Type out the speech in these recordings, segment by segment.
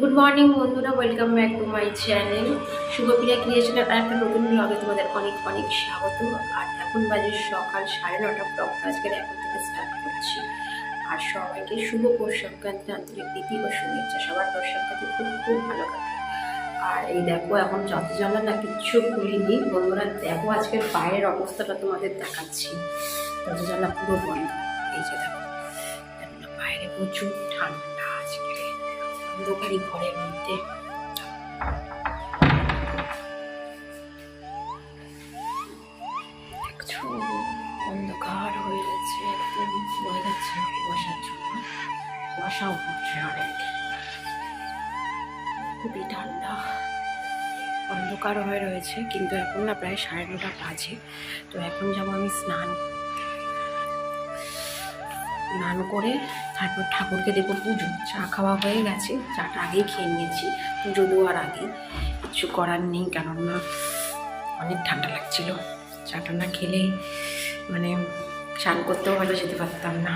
Good morning বন্ধুরা welcome back to my channel Shubhapriya ক্রিয়েশনের আর একটা নতুন ব্লগে তোমাদের অনেক অনেক স্বাগত। আর এখন বাজে সকাল সাড়ে নটা ব্লগটা আজকের এখন থেকে স্টার্ট করছি। আর সবাইকে শুভ পৌষ আন্তরিক প্রীতি ও শুভেচ্ছা। সবার পৌষ সংক্রান্তি খুব খুব ভালো কাটে আর এই দেখো, এখন যত জ্বালা না কিচ্ছু খুলিনি। বন্ধুরা, দেখো আজকের বাইরের অবস্থাটা তোমাদের দেখাচ্ছি। যত জ্বালা পুরো বন্ধ। এই যে দেখো বাইরে প্রচুর ঠান্ডা। অন্ধকারই ঘরের মধ্যে। অন্ধকার হয়ে গেছে একদম বোঝা যাচ্ছে কুয়াশার জন্য। কুয়াশাও পড়ছে অনেক। খুবই ঠান্ডা। অন্ধকার হয়ে রয়েছে, কিন্তু এখন না প্রায় সাড়ে নটা বাজে। তো এখন যাব আমি স্নান স্নান করে তারপর ঠাকুরকে দেবো পুজো। চা খাওয়া হয়ে গেছে, চাটা আগেই খেয়ে নিয়েছি, পুজো দেওয়ার আগে। কিছু করার নেই, কেননা অনেক ঠান্ডা লাগছিল। চাটা না খেলে মানে স্নান করতেও হয়তো যেতে পারতাম না।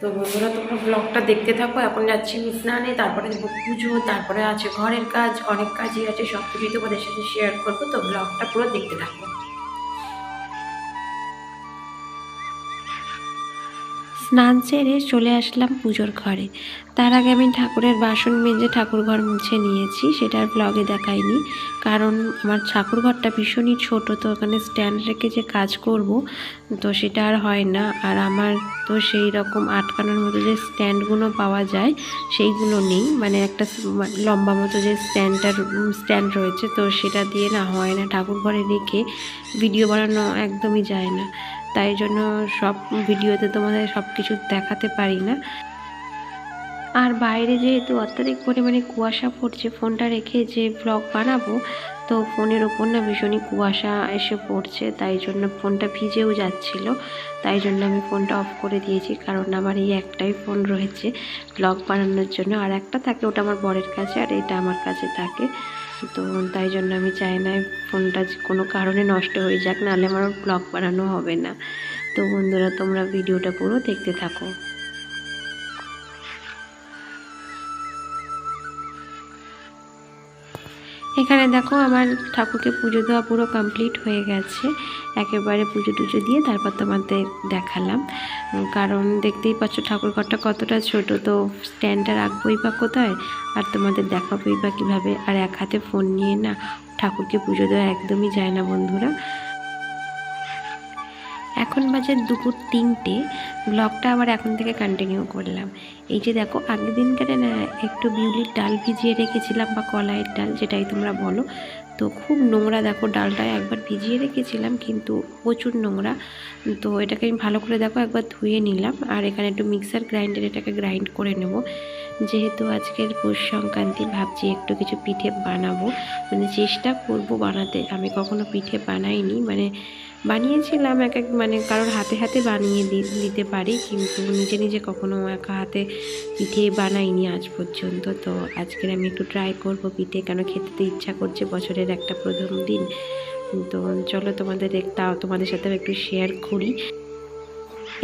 তো বন্ধুরা, তোমরা ব্লগটা দেখতে থাকো, এখন যাচ্ছি স্নানে, তারপরে দেবো পুজো, তারপরে আছে ঘরের কাজ, অনেক কাজই আছে সব কিছুই তোমাদের সাথে শেয়ার করব। তো ব্লগটা পুরো দেখতে থাকো। স্নান সেরে চলে আসলাম পুজোর ঘরে। তার আগে আমি ঠাকুরের বাসন মেজে ঠাকুর ঘর মুছে নিয়েছি সেটার ব্লগে দেখাইনি। কারণ আমার ঠাকুর ঘরটা ভীষণই ছোট, তো ওখানে স্ট্যান্ড রেখে যে কাজ করব, তো সেটা আর হয় না। আর আমার তো সেই রকম আটকানোর মতো যে স্ট্যান্ডগুলো পাওয়া যায়, সেইগুলো নেই। মানে একটা লম্বা মতো যে স্ট্যান্ডটার স্ট্যান্ড রয়েছে, তো সেটা দিয়ে না হয় না ঠাকুর ঘরে রেখে ভিডিও বানানো একদমই যায় না। তাই জন্য সব ভিডিওতে তোমাদের সব কিছু দেখাতে পারি না। আর বাইরে যেহেতু অত্যাধিক পরিমাণে কুয়াশা পড়ছে, ফোনটা রেখে যে ব্লগ বানাবো, তো ফোনের ওপর না ভীষণই কুয়াশা এসে পড়ছে, তাই জন্য ফোনটা ভিজেও যাচ্ছিল। তাই জন্য আমি ফোনটা অফ করে দিয়েছি, কারণ আমার এই একটাই ফোন রয়েছে ব্লগ বানানোর জন্য। আর একটা থাকে, ওটা আমার বরের কাছে, আর এটা আমার কাছে থাকে। তো তাই জন্য আমি চাই না ফোনটা কোনো কারণে নষ্ট হয়ে যাক, নাহলে আমার ব্লগ বানানো হবে না। তো বন্ধুরা, তোমরা ভিডিওটা পুরো দেখতে থাকো। এখানে দেখো আমার ঠাকুরকে পুজো দেওয়া পুরো কমপ্লিট হয়ে গেছে। একেবারে পুজো টুজো দিয়ে তারপর তোমাদের দেখালাম। কারণ দেখতেই পাচ্ছ ঠাকুর ঘরটা কতটা ছোট, তো স্ট্যান্ডটা রাখবোই বা কোথায়? আর তোমাদের দেখাবোই বা কীভাবে? আর এক হাতে ফোন নিয়ে না ঠাকুরকে পুজো দেওয়া একদমই যায় না বন্ধুরা। এখন বাজে দুপুর তিনটে। ব্লগটা আবার এখন থেকে কন্টিনিউ করলাম। এই যে দেখো, আগের দিনকারে, না, একটু বিউলির ডাল ভিজিয়ে রেখেছিলাম বা কলাইয়ের ডাল, যেটাই তোমরা বলো। তো খুব নোংরা দেখো ডালটা, একবার ভিজিয়ে রেখেছিলাম কিন্তু প্রচুর নোংরা। তো এটাকে আমি ভালো করে দেখো একবার ধুয়ে নিলাম। আর এখানে একটু মিক্সার গ্রাইন্ডার এটাকে গ্রাইন্ড করে নেব। যেহেতু আজকের পৌষ সংক্রান্তি, ভাবছি একটু কিছু পিঠে বানাবো। মানে চেষ্টা করব বানাতে। আমি কখনো পিঠে বানাইনি। মানে বানিয়েছিলাম এক এক মানে কারোর হাতে হাতে বানিয়ে দিতে পারি, কিন্তু নিজে নিজে কখনো একা হাতে পিঠে বানাইনি আজ পর্যন্ত। তো আজকের আমি একটু ট্রাই করব পিঠে, কেন খেতে তো ইচ্ছা করছে বছরের একটা প্রথম দিন। তো চলো তোমাদের তাও তোমাদের সাথে একটু শেয়ার করি।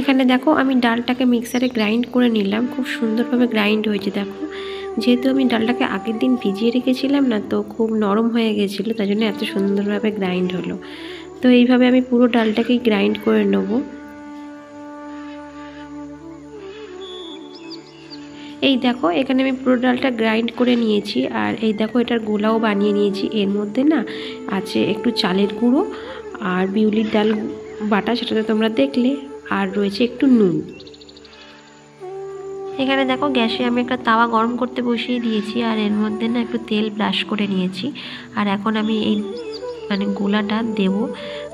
এখানে দেখো, আমি ডালটাকে মিক্সারে গ্রাইন্ড করে নিলাম। খুব সুন্দরভাবে গ্রাইন্ড হয়েছে, দেখো। যেহেতু আমি ডালটাকে আগের দিন ভিজিয়ে রেখেছিলাম না, তো খুব নরম হয়ে গেছিল তাই জন্য এত সুন্দরভাবে গ্রাইন্ড হলো। তো এইভাবে আমি পুরো ডালটাকেই গ্রাইন্ড করে নেব। এই দেখো, এখানে আমি পুরো ডালটা গ্রাইন্ড করে নিয়েছি আর এই দেখো, এটার গোলাও বানিয়ে নিয়েছি। এর মধ্যে না আছে একটু চালের গুঁড়ো আর বিউলির ডাল বাটা সেটা তো তোমরা দেখলে। আর রয়েছে একটু নুন। এখানে দেখো, গ্যাসে আমি একটা তাওয়া গরম করতে বসিয়ে দিয়েছি আর এর মধ্যে না একটু তেল ব্রাশ করে নিয়েছি। আর এখন আমি এই মানে গোলাটা দেবো।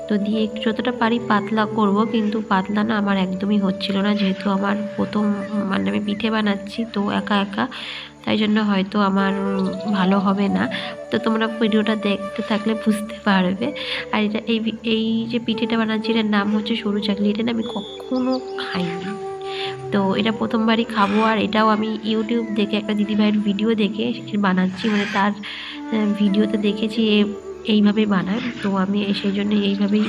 তো দিয়ে একটু যতটা পারি পাতলা করব, কিন্তু পাতলা না আমার একদমই হচ্ছিল না। যেহেতু আমার প্রথম মানে আমি পিঠে বানাচ্ছি, তো একা একা, তাই জন্য হয়তো আমার ভালো হবে না। তো তোমরা ভিডিওটা দেখতে থাকলে বুঝতে পারবে। আর এটা, এই এই যে পিঠেটা বানাচ্ছি, এটার নাম হচ্ছে সরু চাকলি। এটা আমি কখনো খাইনি। তো এটা প্রথমবারই খাব, আর এটাও আমি ইউটিউব দেখে, একটা দিদিভাইয়ের ভিডিও দেখে বানাচ্ছি। মানে তার ভিডিওতে দেখেছি এইভাবে বানাই তো আমি সেই জন্য এইভাবেই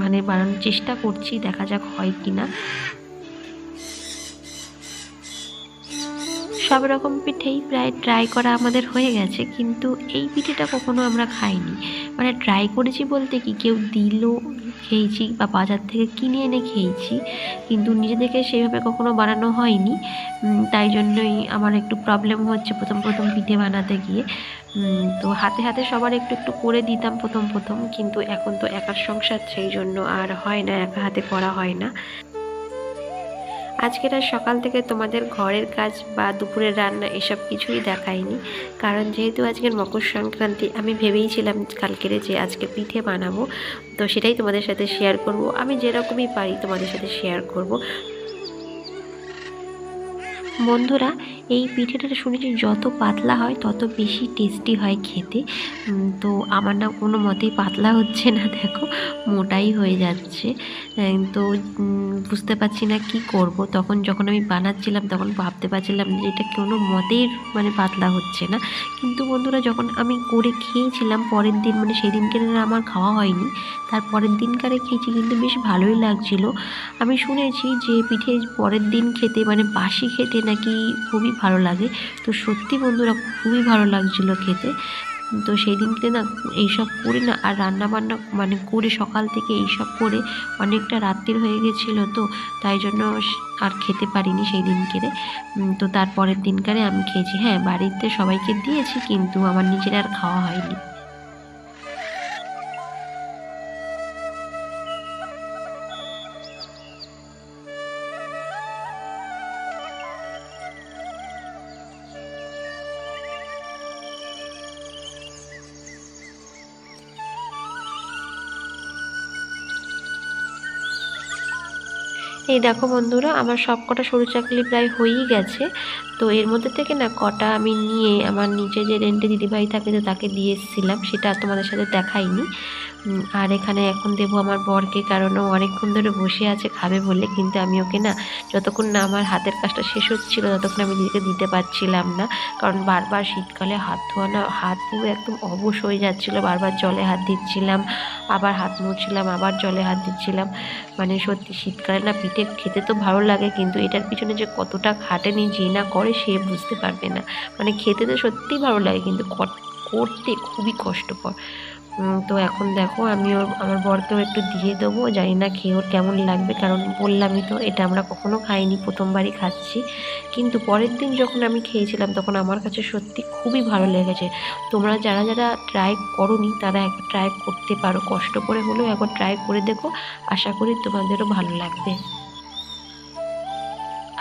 মানে বানানোর চেষ্টা করছি, দেখা যাক হয় কি না সব রকম পিঠেই প্রায় ট্রাই করা আমাদের হয়ে গেছে, কিন্তু এই পিঠেটা কখনো আমরা খাইনি। মানে ট্রাই করেছি বলতে কি, কেউ দিল, খেয়েছি বা বাজার থেকে কিনে এনে খেয়েছি, কিন্তু নিজেদেরকে সেইভাবে কখনো বানানো হয়নি। তাই জন্যই আমার একটু প্রবলেম হচ্ছে প্রথম প্রথম পিঠে বানাতে গিয়ে। তো হাতে হাতে সবার একটু একটু করে দিতাম প্রথম প্রথম, কিন্তু এখন তো একার সংসার, সেই জন্য আর হয় না, একা হাতে করা হয় না। আজকের আর সকাল থেকে তোমাদের ঘরের কাজ বা দুপুরের রান্না এসব কিছুই দেখায়নি কারণ যেহেতু আজকের মকর সংক্রান্তি, আমি ভেবেইছিলাম কালকের যে আজকে পিঠে বানাবো, তো সেটাই তোমাদের সাথে শেয়ার করব। আমি যেরকমই পারি তোমাদের সাথে শেয়ার করব। বন্ধুরা এই পিঠেটা শুনেছি যত পাতলা হয়, তত বেশি টেস্টি হয় খেতে। তো আমার না কোনো মতেই পাতলা হচ্ছে না, দেখো, মোটাই হয়ে যাচ্ছে। তো বুঝতে পারছি না কি করব। তখন যখন আমি বানাচ্ছিলাম, তখন ভাবতে পারছিলাম যে এটা কোনো মতেই মানে পাতলা হচ্ছে না। কিন্তু বন্ধুরা, যখন আমি করে খেয়েছিলাম, পরের দিন মানে সেই দিনকে আমার খাওয়া হয়নি, তার পরের দিনকারে খেয়েছি, কিন্তু বেশ ভালোই লাগছিল। আমি শুনেছি যে পিঠে পরের দিন খেতে মানে বাসি খেতে নাকি খুবই ভালো লাগে। তো সত্যি বন্ধুরা খুবই ভালো লাগছিল খেতে। তো সেই দিনকে না এইসব করে না আর রান্না বান্না মানে করে সকাল থেকে এইসব করে অনেকটা রাত্রির হয়ে গেছিল তো, তাই জন্য আর খেতে পারিনি সেই দিনকেরে তো তারপরের দিনকারে আমি খেয়েছি। হ্যাঁ বাড়িতে সবাইকে দিয়েছি কিন্তু আমার নিজের আর খাওয়া হয়নি। এই দেখো বন্ধুরা, আমার সব কটা সরু চাকলি প্রায় হয়েই গেছে। তো এর মধ্যে থেকে না কটা আমি নিয়ে আমার নিচে যে রেন্টে দিদিভাই থাকে তো তাকে দিয়ে এসেছিলাম, সেটা তোমাদের সাথে দেখাইনি। আর এখানে এখন দেবো আমার বরকে কারণ ও অনেকক্ষণ ধরে বসে আছে, খাবে বলে কিন্তু আমি ওকে না যতক্ষণ না আমার হাতের কাজটা শেষ হচ্ছিল ততক্ষণ আমি দিদিকে দিতে পারছিলাম না। কারণ বারবার শীতকালে হাত ধোয়া না, হাত পুরো একদম অবশ হয়ে যাচ্ছিল, বারবার জলে হাত দিচ্ছিলাম, আবার হাত মুছছিলাম আবার জলে হাত দিচ্ছিলাম। মানে সত্যি শীতকালে না পিঠে খেতে তো ভালো লাগে, কিন্তু এটার পিছনে যে কতটা খাটেনি যে না করে সে বুঝতে পারবে না। মানে খেতে তো সত্যিই ভালো লাগে, কিন্তু করতে খুবই কষ্টকর। তো এখন দেখো, আমি ওর, আমার বরকেও একটু দিয়ে দেবো, জানি না খেয়ে ওর কেমন লাগবে, কারণ বললামই তো, এটা আমরা কখনো খাইনি, প্রথমবারই খাচ্ছি। কিন্তু পরের দিন যখন আমি খেয়েছিলাম, তখন আমার কাছে সত্যি খুবই ভালো লেগেছে। তোমরা যারা যারা ট্রাই করোনি, তারা একবার ট্রাই করতে পারো। কষ্ট করে হলেও একবার ট্রাই করে দেখো, আশা করি তোমাদেরও ভালো লাগবে।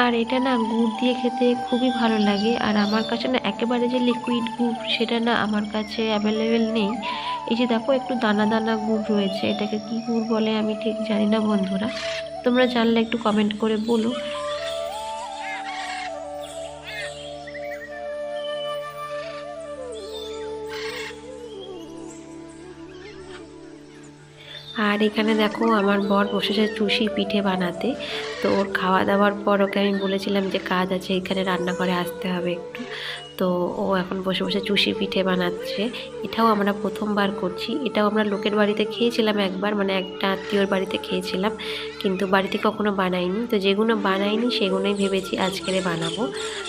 আর এটা না, গুড় দিয়ে খেতে খুবই ভালো লাগে, আর আমার কাছে না, একেবারে যে লিকুইড গুড়, সেটা না আমার কাছে অ্যাভেলেবেল নেই। এই যে দেখো, একটু দানা দানা গুড় রয়েছে। এটাকে কি গুড় বলে আমি ঠিক জানি না বন্ধুরা। তোমরা জানলে একটু কমেন্ট করে বলো। আর এখানে দেখো, আমার বর বসেছে চুষি পিঠে বানাতে। তো ওর খাওয়া দাওয়ার পর ওকে আমি বলেছিলাম যে, কাজ আছে, এখানে রান্না করে আসতে হবে একটু। তো ও এখন বসে বসে চুষি পিঠে বানাচ্ছে। এটাও আমরা প্রথমবার করছি। এটাও আমরা লোকের বাড়িতে খেয়েছিলাম একবার মানে একটা আত্মীয়র বাড়িতে খেয়েছিলাম, কিন্তু বাড়িতে কখনো বানাইনি। তো যেগুলো বানাইনি সেগুলোই ভেবেছি আজকেরে বানাবো।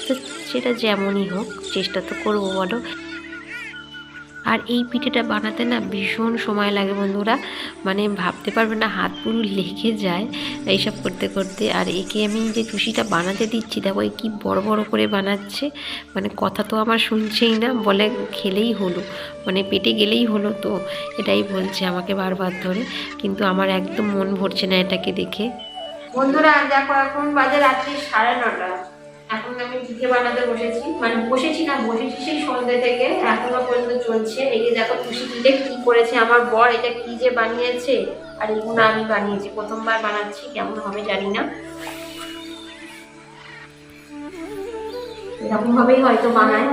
তো সেটা যেমনই হোক, চেষ্টা তো করব বলো। আর এই পিঠেটা বানাতে না ভীষণ সময় লাগে বন্ধুরা। মানে ভাবতে পারবে না, হাত পুরো লেগে যায় এইসব করতে করতে। আর একে আমি যে চুষিটা বানাতে দিচ্ছি, দেখো এই কী বড় বড় করে বানাচ্ছে। মানে কথা তো আমার শুনছেই না, বলে খেলেই হলো মানে পেটে গেলেই হলো তো, এটাই বলছে আমাকে বারবার ধরে। কিন্তু আমার একদম মন ভরছে না এটাকে দেখে। বন্ধুরা, দেখো এখন বাজে রাত্রি সাড়ে নটা। এখন আমি পিঠে বানাতে বসেছি। মানে বসেছি না বসেছি সেই সন্ধ্যে থেকে। এখনও পর্যন্ত চলছে। এই যে দেখো টুসি পিঠে কি করেছে আমার বর এটা কি যে বানিয়েছে? আর এগুলো আমি বানিয়েছি। প্রথমবার বানাচ্ছি কেমন হবে জানি না। এরকম ভাবেই হয়তো বানায়।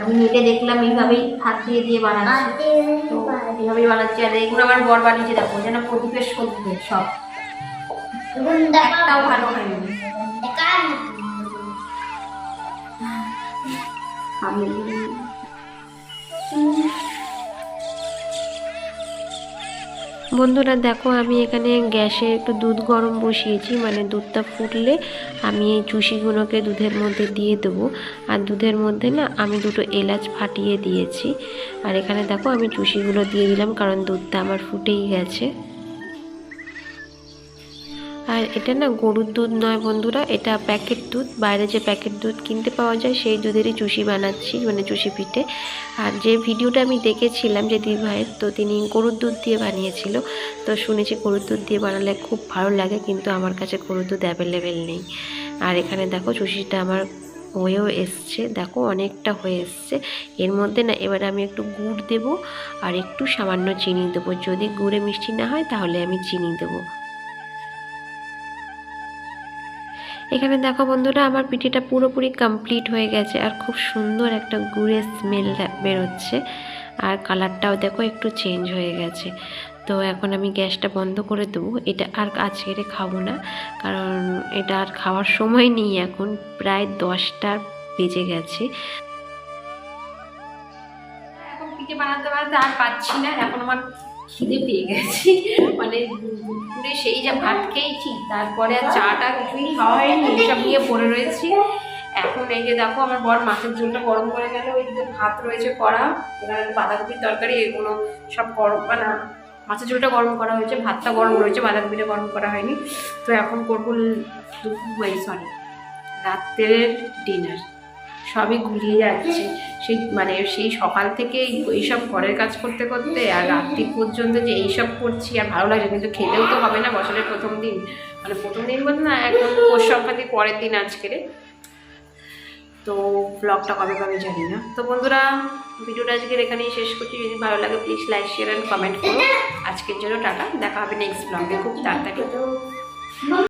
আমি নেটে দেখলাম এইভাবেই হাত দিয়ে দিয়ে বানাচ্ছি। তো এইভাবেই বানাচ্ছি। আর এগুলো আমার বর বানিয়েছে দেখো যেন প্রদীপের সত্যি সব। একটাও ভালো হয়নি। আমি বন্ধুরা, দেখো আমি এখানে গ্যাসে একটু দুধ গরম বসিয়েছি মানে দুধটা ফুটলে আমি এই চুষিগুলোকে দুধের মধ্যে দিয়ে দেবো। আর দুধের মধ্যে না আমি দুটো এলাচ ফাটিয়ে দিয়েছি। আর এখানে দেখো আমি চুষিগুলো দিয়ে দিলাম, কারণ দুধটা আমার ফুটেই গেছে। আর এটা না গরুর দুধ নয় বন্ধুরা, এটা প্যাকেট দুধ। বাইরে যে প্যাকেট দুধ কিনতে পাওয়া যায়, সেই দুধেরই চুষি বানাচ্ছি মানে চুষি পিঠে। আর যে ভিডিওটা আমি দেখেছিলাম যে দিদি ভাইয়ের, তো তিনি গরুর দুধ দিয়ে বানিয়েছিল। তো শুনেছি গরুর দুধ দিয়ে বানালে খুব ভালো লাগে, কিন্তু আমার কাছে গরুর দুধ অ্যাভেলেবেল নেই। আর এখানে দেখো, চুষিটা আমার হয়েও এসছে। দেখো, অনেকটা হয়ে এসছে। এর মধ্যে না, এবার আমি একটু গুড় দেব, আর একটু সামান্য চিনি দেবো। যদি গুড়ে মিষ্টি না হয়, তাহলে আমি চিনি দেবো। এখানে দেখো বন্ধুরা, আমার পিঠিটা পুরোপুরি কমপ্লিট হয়ে গেছে আর খুব সুন্দর একটা গুড়ের স্মেল বেরোচ্ছে। আর কালারটাও দেখো একটু চেঞ্জ হয়ে গেছে। তো এখন আমি গ্যাসটা বন্ধ করে দেবো। এটা আর আজকের খাব না, কারণ এটা আর খাওয়ার সময় নেই এখন। প্রায় দশটা বেজে গেছে। বানাতে বানাতে আর পাচ্ছি না। এখন আমার খিদে পেয়ে গেছি। মানে দুপুরে সেই যা ভাত খেয়েছি, তারপরে আর চাটা কিছুই খাওয়া হয়নি এসব নিয়ে পড়ে রয়েছি। এখন এই যে দেখো, আমার বর মাছের ঝোলটা গরম করে গেল, ওই যে ভাত রয়েছে করা এখানে বাঁধাকপির তরকারি, এগুলো সব গরম মানে মাছের ঝোলটা গরম করা হয়েছে, ভাতটা গরম রয়েছে, বাঁধাকপিটা গরম করা হয়নি। তো এখন করব দুপুর সরি রাত্রের ডিনার সবই গুলিয়ে যাচ্ছে। সেই মানে সেই সকাল থেকে এইসব ঘরের কাজ করতে করতে আর রাত্রি পর্যন্ত যে এইসব করছি আর ভালো লাগছে কিন্তু খেতেও তো হবে না বছরের প্রথম দিন। মানে প্রথম দিন বলতে না এখন পৌষ সংক্রান্তির পরের দিন আজকের তো ব্লগটা কবে পাবে জানি না। তো বন্ধুরা, ভিডিওটা আজকের এখানেই শেষ করছি। যদি ভালো লাগে please like share and comment করো। আজকের জন্য টাটা। দেখা হবে নেক্সট ব্লগে খুব তাড়াতাড়ি।